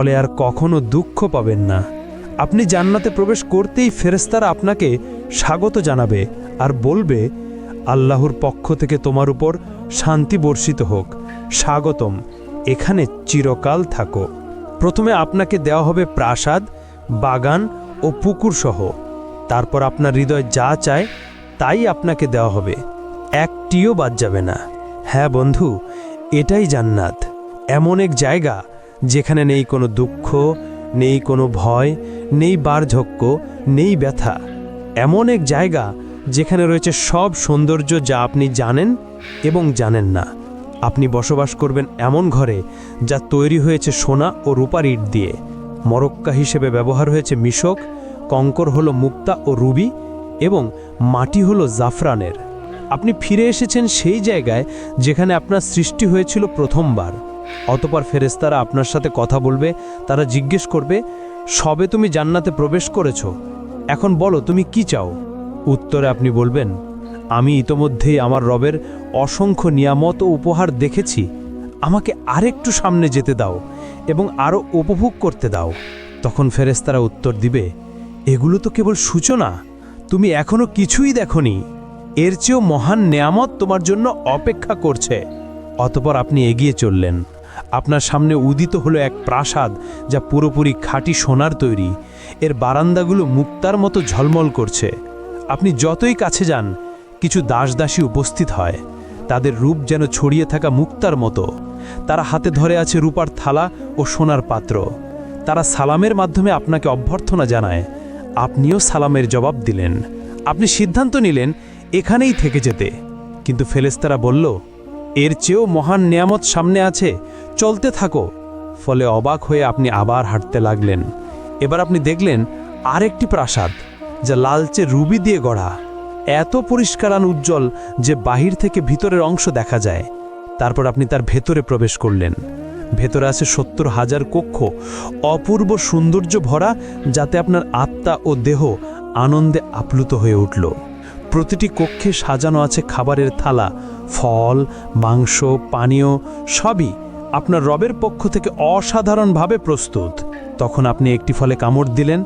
ফলে আর কখনো দুঃখ পাবেন না। আপনি জান্নাতে প্রবেশ করতেই ফেরেস্তারা আপনাকে স্বাগত জানাবে আর বলবে, আল্লাহর পক্ষ থেকে তোমার উপর শান্তি বর্ষিত হোক। স্বাগতম, এখানে চিরকাল থাকো। প্রথমে আপনাকে দেওয়া হবে প্রাসাদ, বাগান ও পুকুর সহ। তারপর আপনার হৃদয় যা চায় তাই আপনাকে দেওয়া হবে। একটিও বাদ যাবে না। হ্যাঁ বন্ধু, এটাই জান্নাত। এমন এক জায়গা যেখানে নেই কোনো দুঃখ, নেই কোনো ভয়, নেই বার্ধক্য, নেই ব্যথা। এমন এক জায়গা যেখানে রয়েছে সব সৌন্দর্য যা আপনি জানেন এবং জানেন না। আপনি বসবাস করবেন এমন ঘরে যা তৈরি হয়েছে সোনা ও রূপার ইট দিয়ে। মরক্কা হিসেবে ব্যবহার হয়েছে মিশক, কঙ্কর হলো মুক্তা ও রুবি এবং মাটি হলো জাফরানের। আপনি ফিরে এসেছেন সেই জায়গায় যেখানে আপনার সৃষ্টি হয়েছিল প্রথমবার। অতপর ফেরেস্তারা আপনার সাথে কথা বলবে, তারা জিজ্ঞেস করবে, সবে তুমি জান্নাতে প্রবেশ করেছ? এখন বলো, তুমি কি চাও? উত্তরে আপনি বলবেন, আমি ইতোমধ্যেই আমার রবের অসংখ্য নিয়ামত ও উপহার দেখেছি। আমাকে আরেকটু সামনে যেতে দাও এবং আরও উপভোগ করতে দাও। তখন ফেরেস্তারা উত্তর দিবে, এগুলো তো কেবল সূচনা। তুমি এখনও কিছুই দেখনি। এর চেয়েও মহান নেয়ামত তোমার জন্য অপেক্ষা করছে। অতপর আপনি এগিয়ে চললেন। আপনার সামনে উদিত হলো এক প্রাসাদ যা পুরোপুরি খাঁটি সোনার তৈরি। এর বারান্দাগুলো মুক্তার মতো ঝলমল করছে। আপনি যতই কাছে যান, কিছু দাসদাসী উপস্থিত হয়। তাদের রূপ যেন ছড়িয়ে থাকা মুক্তার মতো। তারা হাতে ধরে আছে রূপার থালা ও সোনার পাত্র। তারা সালামের মাধ্যমে আপনাকে অভ্যর্থনা জানায়। আপনিও সালামের জবাব দিলেন। আপনি সিদ্ধান্ত নিলেন এখানেই থেকে যেতে। কিন্তু ফেলেস্তারা বলল, এর চেয়েও মহান নিয়ামত সামনে আছে। চলতে থাকো। ফলে অবাক হয়ে আপনি আবার হাঁটতে লাগলেন। এবার আপনি দেখলেন আরেকটি প্রাসাদ, যা লালচে রুবি দিয়ে গড়া। এত পরিষ্কারান উজ্জ্বল যে বাহির থেকে ভিতরের অংশ দেখা যায়। তারপর আপনি তার ভেতরে প্রবেশ করলেন। ভেতরে আছে সত্তর হাজার কক্ষ অপূর্ব সৌন্দর্য ভরা, যাতে আপনার আত্মা ও দেহ আনন্দে আপ্লুত হয়ে উঠল। প্রতিটি কক্ষে সাজানো আছে খাবারের থালা, ফল, মাংস, পানীয়, সবই। আপনার রবের পক্ষ থেকে অসাধারণভাবে প্রস্তুত। তখন আপনি একটি ফলে কামড় দিলেন,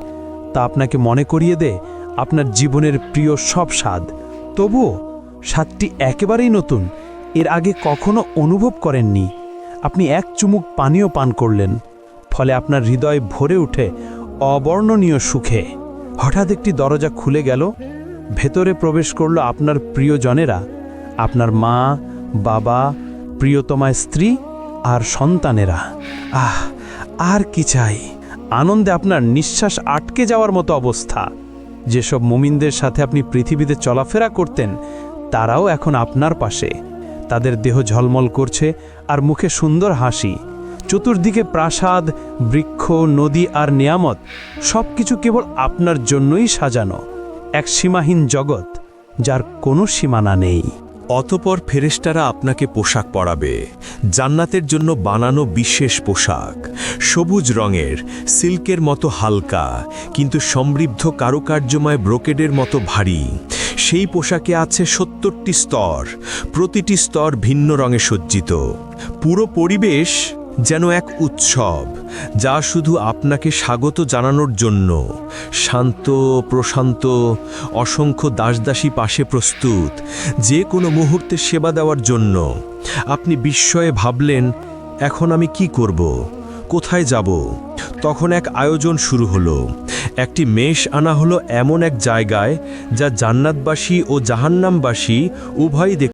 তা আপনাকে মনে করিয়ে দে আপনার জীবনের প্রিয় সব স্বাদ। তবুও স্বাদটি একেবারেই নতুন, এর আগে কখনো অনুভব করেননি। আপনি এক চুমুক পানীয় পান করলেন, ফলে আপনার হৃদয় ভরে উঠে অবর্ণনীয় সুখে। হঠাৎ একটি দরজা খুলে গেল, ভেতরে প্রবেশ করল আপনার প্রিয়জনেরা, আপনার মা, বাবা প্রিয়তমায় স্ত্রী আর সন্তানেরা। আহ, আর কি চাই? আনন্দে আপনার নিঃশ্বাস আটকে যাওয়ার মতো অবস্থা। যেসব মুমিনদের সাথে আপনি পৃথিবীতে চলাফেরা করতেন, তারাও এখন আপনার পাশে। তাদের দেহ ঝলমল করছে আর মুখে সুন্দর হাসি। চতুর্দিকে প্রাসাদ, বৃক্ষ, নদী আর নিয়ামত সব কিছু কেবল আপনার জন্যই সাজানো। এক সীমাহীন জগৎ, যার কোনো সীমানা নেই। অতপর ফেরেস্টারা আপনাকে পোশাক পরাবে। জান্নাতের জন্য বানানো বিশেষ পোশাক। সবুজ রঙের, সিল্কের মতো হালকা, কিন্তু সমৃদ্ধ কারুকার্যময় ব্রোকেডের মতো ভারী। সেই পোশাকে আছে সত্তরটি স্তর। প্রতিটি স্তর ভিন্ন রঙে সজ্জিত। পুরো পরিবেশ যেন এক উৎসব, যা শুধু আপনাকে স্বাগত জানানোর জন্য। শান্ত, প্রশান্ত, অসংখ্য দাসদাসী পাশে প্রস্তুত, যে কোনো মুহূর্তে সেবা দেওয়ার জন্য। আপনি বিস্ময়ে ভাবলেন, এখন আমি কি করব? কোথায় যাব? তখন এক আয়োজন শুরু হলো। একটি মেষ আনা হলো এমন এক জায়গায়, যা জান্নাতবাসী ও জাহান্নামবাসী উভয়ই